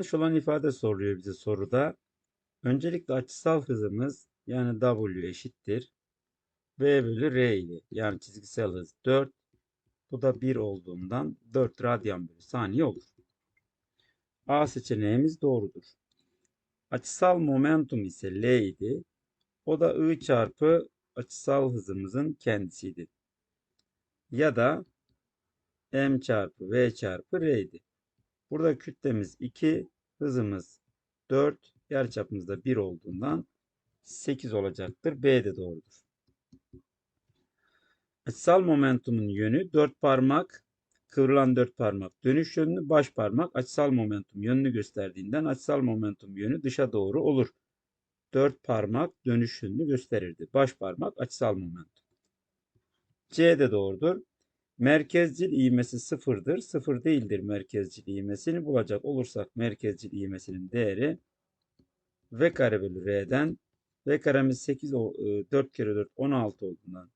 Yanlış olan ifade soruluyor bize soruda. Öncelikle açısal hızımız yani W eşittir. V bölü R ile yani çizgisel hız 4. Bu da 1 olduğundan 4 radyan bölü saniye olur. A seçeneğimiz doğrudur. Açısal momentum ise L idi. O da I çarpı açısal hızımızın kendisiydi. Ya da M çarpı V çarpı R idi. Burada kütlemiz 2, hızımız 4, yarıçapımız da 1 olduğundan 8 olacaktır. B de doğrudur. Açısal momentumun yönü 4 parmak, kıvrılan 4 parmak dönüş yönünü, baş parmak açısal momentum yönünü gösterdiğinden açısal momentum yönü dışa doğru olur. 4 parmak dönüş yönünü gösterirdi. Baş parmak açısal momentum. C de doğrudur. Merkezcil ivmesi sıfırdır. Sıfır değildir merkezcil ivmesini bulacak olursak merkezcil ivmesinin değeri v kare bölü r'den v karemiz 8 4 kere 4 16 olduğundan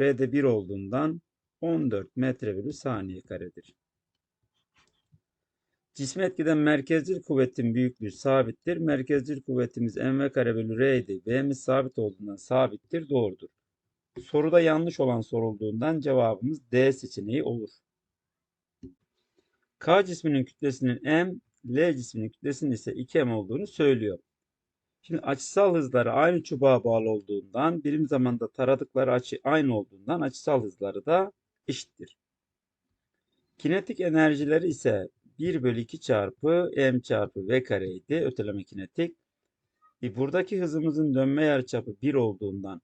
r'de 1 olduğundan 14 metre bölü saniye karedir. Cisme etkiden merkezcil kuvvetin büyüklüğü sabittir. Merkezcil kuvvetimiz mv kare bölü r idi. V'miz sabit olduğundan sabittir. Doğrudur. Soruda yanlış olan sorulduğundan cevabımız D seçeneği olur. K cisminin kütlesinin m, L cisminin kütlesinin ise 2m olduğunu söylüyor. Şimdi açısal hızları aynı çubuğa bağlı olduğundan birim zamanda taradıkları açı aynı olduğundan açısal hızları da eşittir. Kinetik enerjileri ise 1 bölü 2 çarpı m çarpı v kareydi öteleme kinetik. E buradaki hızımızın dönme yarıçapı 1 olduğundan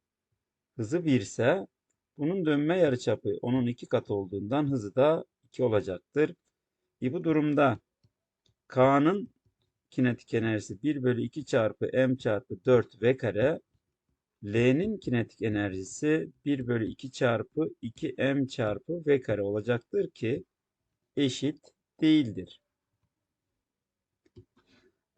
hızı 1 ise bunun dönme yarıçapı onun 2 katı olduğundan hızı da 2 olacaktır. E bu durumda K'nın kinetik enerjisi 1 bölü 2 çarpı m çarpı 4 v kare. L'nin kinetik enerjisi 1 bölü 2 çarpı 2 m çarpı v kare olacaktır ki eşit değildir.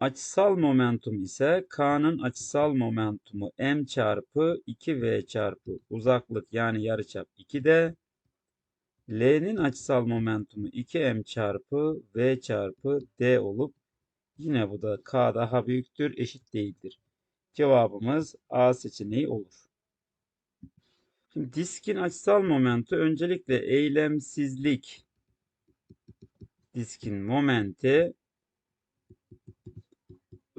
Açısal momentum ise K'nın açısal momentumu m çarpı 2v çarpı uzaklık yani yarıçap 2'de L'nin açısal momentumu 2m çarpı v çarpı d olup yine bu da K daha büyüktür eşit değildir. Cevabımız A seçeneği olur. Şimdi diskin açısal momentu öncelikle eylemsizlik diskin momenti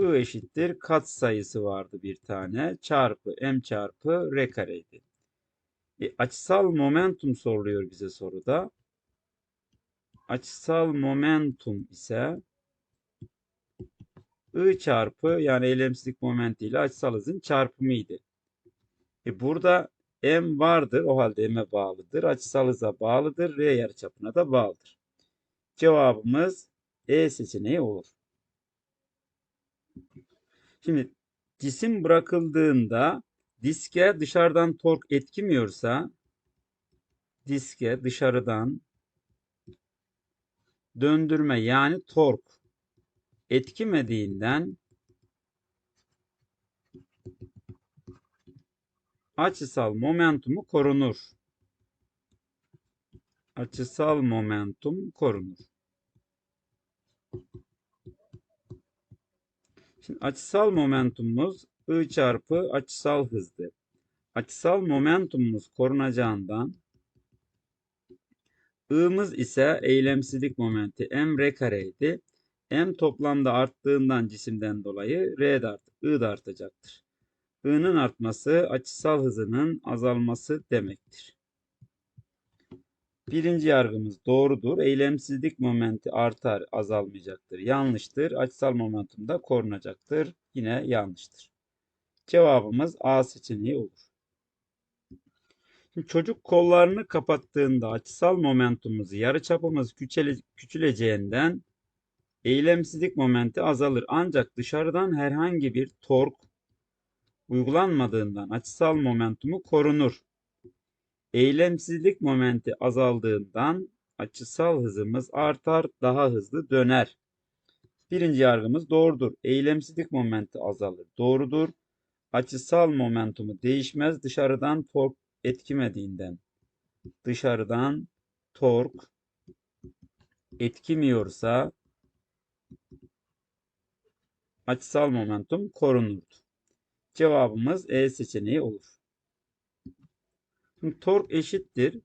I eşittir kat sayısı vardı bir tane çarpı m çarpı r kareydi. E, açısal momentum soruluyor bize soruda. Açısal momentum ise I çarpı yani eylemsizlik momenti ile açısal hızın çarpımıydı. E burada m vardır. O halde m'e bağlıdır. Açısal hıza bağlıdır. R yarıçapına da bağlıdır. Cevabımız E seçeneği olur. Şimdi cisim bırakıldığında diske dışarıdan tork etkimiyorsa diske dışarıdan döndürme yani tork etkimediğinden açısal momentumu korunur. Açısal momentum korunur. Şimdi açısal momentumumuz I çarpı açısal hızdı. Açısal momentumumuz korunacağından I'mız ise eylemsizlik momenti m r kareydi. M toplamda arttığından cisimden dolayı R de art, I de artacaktır. I'nın artması açısal hızının azalması demektir. Birinci yargımız doğrudur. Eylemsizlik momenti artar, azalmayacaktır. Yanlıştır. Açısal momentum da korunacaktır. Yine yanlıştır. Cevabımız A seçeneği olur. Şimdi çocuk kollarını kapattığında açısal momentumumuz yarıçapımız küçüle, küçüleceğinden eylemsizlik momenti azalır. Ancak dışarıdan herhangi bir tork uygulanmadığından açısal momentumu korunur. Eylemsizlik momenti azaldığından açısal hızımız artar, daha hızlı döner. Birinci yargımız doğrudur. Eylemsizlik momenti azalır. Doğrudur. Açısal momentumu değişmez dışarıdan tork etkimediğinden. Dışarıdan tork etkimiyorsa açısal momentum korunurdu. Cevabımız E seçeneği olur. Şimdi tork eşittir.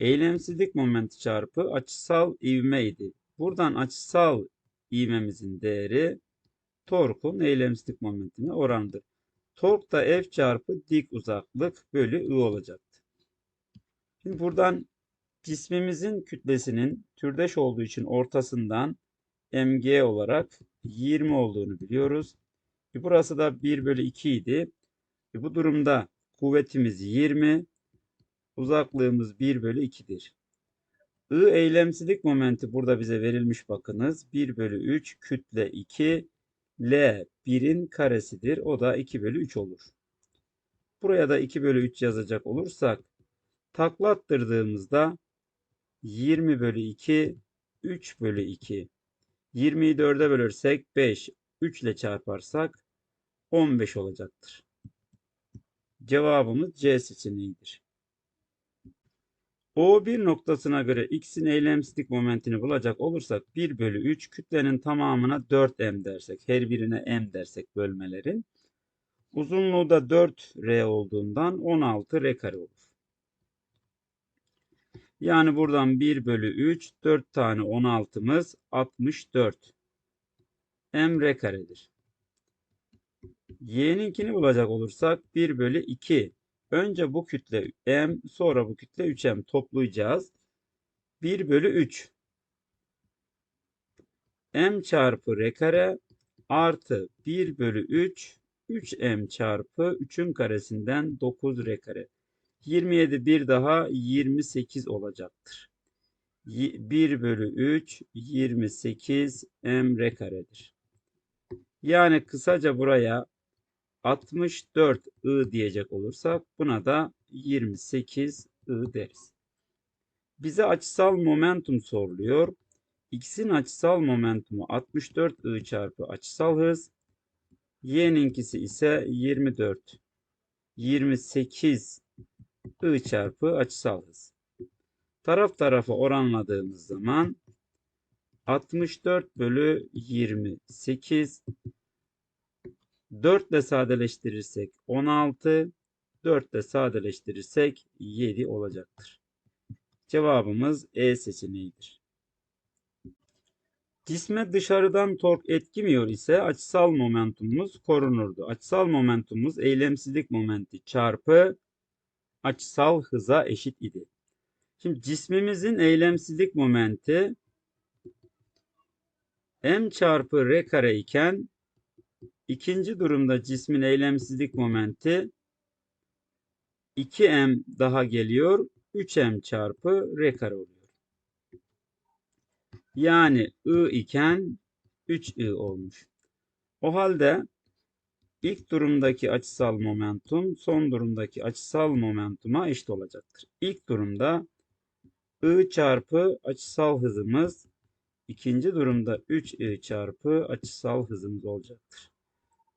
Eylemsizlik momenti çarpı açısal ivme idi. Buradan açısal ivmemizin değeri torkun eylemsizlik momentine oranıdır. Tork da F çarpı dik uzaklık bölü I olacaktı. Şimdi buradan cismimizin kütlesinin türdeş olduğu için ortasından mg olarak 20 olduğunu biliyoruz. E burası da 1 bölü 2 idi. E bu durumda kuvvetimiz 20, uzaklığımız 1 bölü 2'dir. I eylemsizlik momenti burada bize verilmiş bakınız. 1 bölü 3 kütle 2 L 1'in karesidir. O da 2 bölü 3 olur. Buraya da 2 bölü 3 yazacak olursak taklattırdığımızda 20 bölü 2 3 bölü 2. 20'yi 4'e bölersek 5. 3 ile çarparsak 15 olacaktır. Cevabımız C seçeneğidir. O1 noktasına göre x'in eylemsizlik momentini bulacak olursak 1 bölü 3 kütlenin tamamına 4m dersek her birine m dersek bölmelerin uzunluğu da 4r olduğundan 16 r kare olur. Yani buradan 1 bölü 3 4 tane 16'mız 64 m r karedir. Y'ninkini bulacak olursak 1 bölü 2 Önce bu kütle m sonra bu kütle 3m toplayacağız. 1 bölü 3 m çarpı r kare artı 1 bölü 3 3m çarpı 3'ün karesinden 9 r kare. 27 bir daha 28 olacaktır. 1 bölü 3 28 m r karedir. Yani kısaca buraya 64 I diyecek olursak buna da 28 I deriz. Bize açısal momentum soruluyor. X'in açısal momentumu 64 I çarpı açısal hız. Y'ninkisi ise 24. 28 I çarpı açısal hız. Taraf tarafa oranladığımız zaman 64 bölü 28 4 ile sadeleştirirsek 16, 4 ile sadeleştirirsek 7 olacaktır. Cevabımız E seçeneğidir. Cisme dışarıdan tork etkimiyor ise açısal momentumumuz korunurdu. Açısal momentumumuz eylemsizlik momenti çarpı açısal hıza eşit idi. Şimdi cismimizin eylemsizlik momenti m çarpı r kare iken İkinci durumda cismin eylemsizlik momenti 2m daha geliyor. 3m çarpı r kare oluyor. Yani I iken 3I olmuş. O halde ilk durumdaki açısal momentum son durumdaki açısal momentuma eşit olacaktır. İlk durumda I çarpı açısal hızımız ikinci durumda 3I çarpı açısal hızımız olacaktır.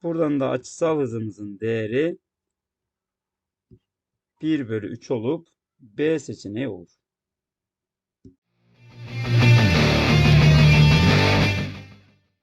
Buradan da açısal hızımızın değeri 1 bölü 3 olup B seçeneği olur.